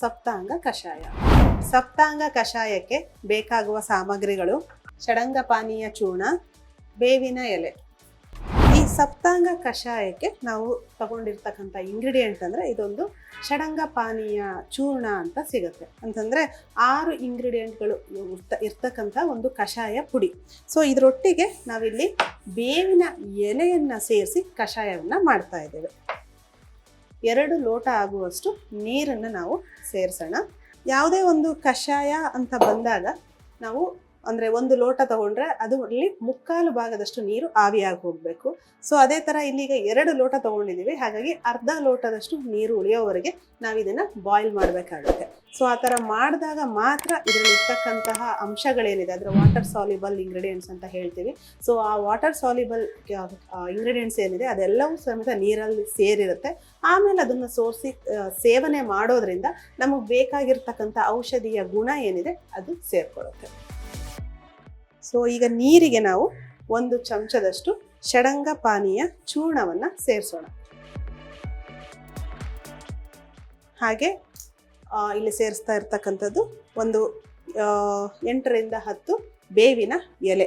ಸಪ್ತಾಂಗ ಕಷಾಯ. ಸಪ್ತಾಂಗ ಕಷಾಯಕ್ಕೆ ಬೇಕಾಗುವ ಸಾಮಗ್ರಿಗಳು ಷಡಂಗ ಪಾನೀಯ ಚೂರ್ಣ, ಬೇವಿನ ಎಲೆ. ಈ ಸಪ್ತಾಂಗ ಕಷಾಯಕ್ಕೆ ನಾವು ತಗೊಂಡಿರ್ತಕ್ಕಂಥ ಇಂಗ್ರೀಡಿಯೆಂಟ್ ಅಂದರೆ ಇದೊಂದು ಷಡಂಗ ಪಾನೀಯ ಚೂರ್ಣ ಅಂತ ಸಿಗುತ್ತೆ. ಅಂತಂದರೆ ಆರು ಇಂಗ್ರೀಡಿಯೆಂಟ್ಗಳು ಇರ್ತ- ಇರ್ತಕ್ಕಂಥ ಒಂದು ಕಷಾಯ ಪುಡಿ. ಸೊ ಇದರೊಟ್ಟಿಗೆ ನಾವಿಲ್ಲಿ ಬೇವಿನ ಎಲೆಯನ್ನು ಸೇರಿಸಿ ಕಷಾಯವನ್ನು ಮಾಡ್ತಾ ಇದ್ದೇವೆ. ಎರಡು ಲೋಟ ಆಗುವಷ್ಟು ನೀರನ್ನು ನಾವು ಸೇರಿಸೋಣ. ಯಾವುದೇ ಒಂದು ಕಷಾಯ ಅಂತ ಬಂದಾಗ ನಾವು ಅಂದರೆ ಒಂದು ಲೋಟ ತಗೊಂಡ್ರೆ ಅದು ಅಲ್ಲಿ ಮುಕ್ಕಾಲು ಭಾಗದಷ್ಟು ನೀರು ಆವಿಯಾಗಿ ಹೋಗಬೇಕು. ಸೊ ಅದೇ ಥರ ಇಲ್ಲಿಗ ಎರಡು ಲೋಟ ತಗೊಂಡಿದ್ದೀವಿ. ಹಾಗಾಗಿ ಅರ್ಧ ಲೋಟದಷ್ಟು ನೀರು ಉಳಿಯೋವರೆಗೆ ನಾವು ಇದನ್ನು ಬಾಯ್ಲ್ ಮಾಡಬೇಕಾಗುತ್ತೆ. ಸೊ ಆ ಥರ ಮಾಡಿದಾಗ ಮಾತ್ರ ಇದರಲ್ಲಿ ಇರ್ತಕ್ಕಂತಹ ಅಂಶಗಳೇನಿದೆ, ಅದರ ವಾಟರ್ ಸಾಲಿಬಲ್ ಇಂಗ್ರೀಡಿಯೆಂಟ್ಸ್ ಅಂತ ಹೇಳ್ತೀವಿ. ಸೊ ಆ ವಾಟರ್ ಸಾಲಿಬಲ್ ಇಂಗ್ರೀಡಿಯೆಂಟ್ಸ್ ಏನಿದೆ, ಅದೆಲ್ಲವೂ ಸಮೇತ ನೀರಲ್ಲಿ ಸೇರಿರುತ್ತೆ. ಆಮೇಲೆ ಅದನ್ನು ಸೋರಿಸಿ ಸೇವನೆ ಮಾಡೋದ್ರಿಂದ ನಮಗೆ ಬೇಕಾಗಿರ್ತಕ್ಕಂಥ ಔಷಧಿಯ ಗುಣ ಏನಿದೆ, ಅದು ಸೇರ್ಕೊಳ್ಳುತ್ತೆ. ಸೊ ಈಗ ನೀರಿಗೆ ನಾವು ಒಂದು ಚಮಚದಷ್ಟು ಷಡಂಗ ಪಾನೀಯ ಚೂರ್ಣವನ್ನು ಸೇರಿಸೋಣ. ಹಾಗೆ ಇಲ್ಲಿ ಸೇರಿಸ್ತಾ ಇರ್ತಕ್ಕಂಥದ್ದು ಒಂದು ಎಂಟರಿಂದ ಹತ್ತು ಬೇವಿನ ಎಲೆ.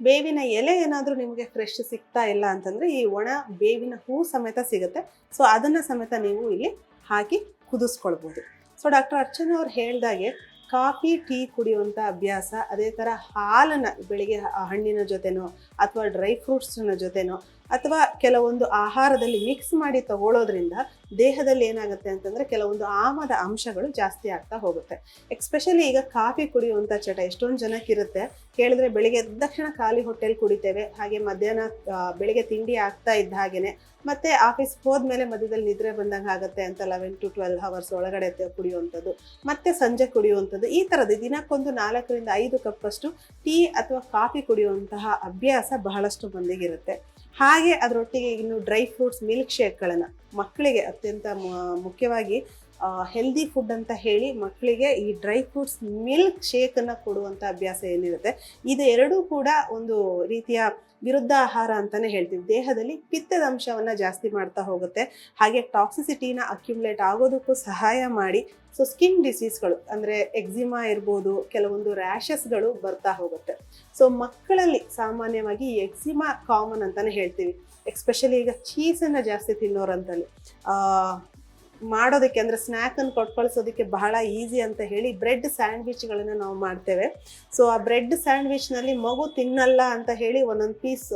ಬೇವಿನ ಎಲೆ ಏನಾದರೂ ನಿಮಗೆ ಫ್ರೆಶ್ ಸಿಗ್ತಾ ಇಲ್ಲ ಅಂತಂದರೆ ಈ ಒಣ ಬೇವಿನ ಹೂ ಸಮೇತ ಸಿಗುತ್ತೆ. ಸೊ ಅದನ್ನು ಸಮೇತ ನೀವು ಇಲ್ಲಿ ಹಾಕಿ ಕುದಿಸ್ಕೊಳ್ಬೋದು. ಸೊ ಡಾಕ್ಟರ್ ಅರ್ಚನಾ ಅವ್ರು ಹೇಳ್ದಾಗೆ ಕಾಫಿ, ಟೀ ಕುಡಿಯುವಂಥ ಅಭ್ಯಾಸ, ಅದೇ ಥರ ಹಾಲನ್ನು ಬೆಳಿಗ್ಗೆ ಹಣ್ಣಿನ ಜೊತೆನೋ ಅಥವಾ ಡ್ರೈ ಫ್ರೂಟ್ಸ್ನ ಜೊತೆನೋ ಅಥವಾ ಕೆಲವೊಂದು ಆಹಾರದಲ್ಲಿ ಮಿಕ್ಸ್ ಮಾಡಿ ತಗೊಳ್ಳೋದ್ರಿಂದ ದೇಹದಲ್ಲಿ ಏನಾಗುತ್ತೆ ಅಂತಂದರೆ ಕೆಲವೊಂದು ಆಮದ ಅಂಶಗಳು ಜಾಸ್ತಿ ಆಗ್ತಾ ಹೋಗುತ್ತೆ. ಎಕ್ಸ್ಪೆಷಲಿ ಈಗ ಕಾಫಿ ಕುಡಿಯುವಂಥ ಚಟ, ಎಷ್ಟೊಂದು ಜನಕ್ಕಿರುತ್ತೆ. ಕೇಳಿದ್ರೆ ಬೆಳಿಗ್ಗೆ ಎದ್ದ ತಕ್ಷಣ ಖಾಲಿ ಹೋಟೆಲ್ ಕುಡಿತೇವೆ. ಹಾಗೆ ಮಧ್ಯಾಹ್ನ ಬೆಳಿಗ್ಗೆ ತಿಂಡಿ ಆಗ್ತಾ ಇದ್ದ ಹಾಗೆಯೇ ಮತ್ತೆ ಆಫೀಸ್ ಹೋದ್ಮೇಲೆ ಮಧ್ಯದಲ್ಲಿ ನಿದ್ರೆ ಬಂದಂಗೆ ಆಗುತ್ತೆ ಅಂತ ಲೆವೆನ್ ಟು ಟ್ವೆಲ್ ಅವರ್ಸ್ ಒಳಗಡೆ ಕುಡಿಯುವಂಥದ್ದು. ಮತ್ತೆ ಸಂಜೆ ಕುಡಿಯುವಂಥದ್ದು. ಈ ಥರದ್ದು ದಿನಕ್ಕೊಂದು ನಾಲ್ಕರಿಂದ ಐದು ಕಪ್ಪಷ್ಟು ಟೀ ಅಥವಾ ಕಾಫಿ ಕುಡಿಯುವಂತಹ ಅಭ್ಯಾಸ ಬಹಳಷ್ಟು ಮಂದಿಗಿರುತ್ತೆ. ಹಾಗೆ ಅದರೊಟ್ಟಿಗೆ ಇನ್ನು ಡ್ರೈ ಫ್ರೂಟ್ಸ್ ಮಿಲ್ಕ್ ಶೇಕ್ಗಳನ್ನು ಮಕ್ಕಳಿಗೆ ಅತ್ಯಂತ ಮುಖ್ಯವಾಗಿ ಹೆಲ್ದಿ ಫುಡ್ ಅಂತ ಹೇಳಿ ಮಕ್ಕಳಿಗೆ ಈ ಡ್ರೈ ಫ್ರೂಟ್ಸ್ ಮಿಲ್ಕ್ ಶೇಕನ್ನು ಕೊಡುವಂಥ ಅಭ್ಯಾಸ ಏನಿರುತ್ತೆ? ಇದು ಎರಡೂ ಕೂಡ ಒಂದು ರೀತಿಯ ವಿರುದ್ಧ ಆಹಾರ ಅಂತಲೇ ಹೇಳ್ತೀವಿ. ದೇಹದಲ್ಲಿ ಪಿತ್ತದ ಅಂಶವನ್ನು ಜಾಸ್ತಿ ಮಾಡ್ತಾ ಹೋಗುತ್ತೆ. ಹಾಗೆ ಟಾಕ್ಸಿಸಿಟಿನ ಅಕ್ಯುಮುಲೇಟ್ ಆಗೋದಕ್ಕೂ ಸಹಾಯ ಮಾಡಿ ಸೊ ಸ್ಕಿನ್ ಡಿಸೀಸ್ಗಳು ಅಂದರೆ ಎಕ್ಸಿಮಾ ಇರ್ಬೋದು, ಕೆಲವೊಂದು ರ್ಯಾಷಸ್ಗಳು ಬರ್ತಾ ಹೋಗುತ್ತೆ. ಸೊ ಮಕ್ಕಳಲ್ಲಿ ಸಾಮಾನ್ಯವಾಗಿ ಎಕ್ಸಿಮಾ ಕಾಮನ್ ಅಂತಲೇ ಹೇಳ್ತೀವಿ. ಎಕ್ಸ್ಪೆಷಲಿ ಈಗ ಚೀಸನ್ನು ಜಾಸ್ತಿ ತಿನ್ನೋರಂತಲ್ಲಿ. ಮಾಡೋದಕ್ಕೆ ಅಂದರೆ ಸ್ನ್ಯಾಕನ್ನು ಕಳಿಸೋದಕ್ಕೆ ಬಹಳ ಈಸಿ ಅಂತ ಹೇಳಿ ಬ್ರೆಡ್ ಸ್ಯಾಂಡ್ವಿಚ್ಗಳನ್ನು ನಾವು ಮಾಡ್ತೇವೆ. ಸೊ ಆ ಬ್ರೆಡ್ ಸ್ಯಾಂಡ್ವಿಚ್ನಲ್ಲಿ ಮಗು ತಿನ್ನಲ್ಲ ಅಂತ ಹೇಳಿ ಒಂದೊಂದು ಪೀಸ್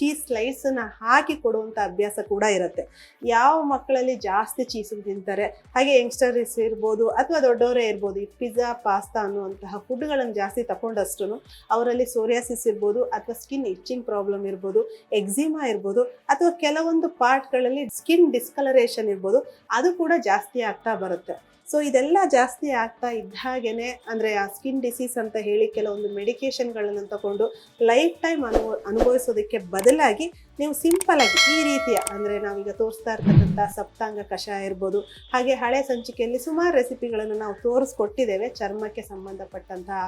ಚೀಸ್ ಸ್ಲೈಸನ್ನು ಹಾಕಿ ಕೊಡುವಂಥ ಅಭ್ಯಾಸ ಕೂಡ ಇರುತ್ತೆ. ಯಾವ ಮಕ್ಕಳಲ್ಲಿ ಜಾಸ್ತಿ ಚೀಸ್ ತಿಂತಾರೆ, ಹಾಗೆ ಯಂಗ್ಸ್ಟರ್ಸ್ ಇರ್ಬೋದು ಅಥವಾ ದೊಡ್ಡವರೇ ಇರ್ಬೋದು, ಈ ಪಿಜ್ಜಾ ಪಾಸ್ತಾ ಅನ್ನುವಂತಹ ಫುಡ್ಗಳನ್ನು ಜಾಸ್ತಿ ತಗೊಂಡಷ್ಟು ಅವರಲ್ಲಿ ಸೋರಿಯಾಸಿಸ್ ಇರ್ಬೋದು ಅಥವಾ ಸ್ಕಿನ್ ಇಚ್ಚಿಂಗ್ ಪ್ರಾಬ್ಲಮ್ ಇರ್ಬೋದು ಎಕ್ಸಿಮಾ ಇರ್ಬೋದು, ಅಥವಾ ಕೆಲವೊಂದು ಪಾರ್ಟ್ಗಳಲ್ಲಿ ಸ್ಕಿನ್ ಡಿಸ್ಕಲರೇಷನ್ ಇರ್ಬೋದು, ಅದು ಕೂಡ ಜಾಸ್ತಿ ಆಗ್ತಾ ಬರುತ್ತೆ. ಸೊ ಇದೆಲ್ಲ ಜಾಸ್ತಿ ಆಗ್ತಾ ಇದ್ದ ಹಾಗೇನೆ ಅಂದರೆ ಆ ಸ್ಕಿನ್ ಡಿಸೀಸ್ ಅಂತ ಹೇಳಿ ಕೆಲವೊಂದು ಮೆಡಿಕೇಶನ್ಗಳನ್ನು ತಗೊಂಡು ಲೈಫ್ ಟೈಮ್ ಅನುಭವ ಅನುಭವಿಸೋದಕ್ಕೆ ಬದಲಾಗಿ ನೀವು ಸಿಂಪಲ್ ಆಗಿ ಈ ರೀತಿಯ ಅಂದರೆ ನಾವೀಗ ತೋರಿಸ್ತಾ ಇರ್ತಕ್ಕಂಥ ಸಪ್ತಾಂಗ ಕಷಾಯ ಇರ್ಬೋದು, ಹಾಗೆ ಹಳೆ ಸಂಚಿಕೆಯಲ್ಲಿ ಸುಮಾರು ರೆಸಿಪಿಗಳನ್ನು ನಾವು ತೋರಿಸ್ಕೊಟ್ಟಿದ್ದೇವೆ, ಚರ್ಮಕ್ಕೆ ಸಂಬಂಧಪಟ್ಟಂತಹ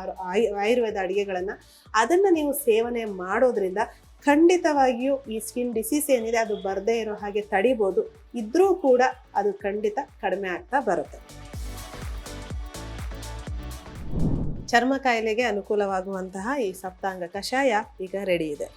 ಆಯುರ್ವೇದ ಅಡುಗೆಗಳನ್ನು. ಅದನ್ನು ನೀವು ಸೇವನೆ ಮಾಡೋದ್ರಿಂದ ಖಂಡಿತವಾಗಿಯೂ ಈ ಸ್ಕಿನ್ ಡಿಸೀಸ್ ಏನಿದೆ ಅದು ಬರದೇ ಇರೋ ಹಾಗೆ ತಡಿಬೋದು. ಇದ್ರೂ ಕೂಡ ಅದು ಖಂಡಿತ ಕಡಿಮೆ ಆಗ್ತಾ ಬರುತ್ತೆ. ಚರ್ಮ ಕಾಯಿಲೆಗೆ ಅನುಕೂಲವಾಗುವಂತಹ ಈ ಸಪ್ತಾಂಗ ಕಷಾಯ ಈಗ ರೆಡಿ ಇದೆ.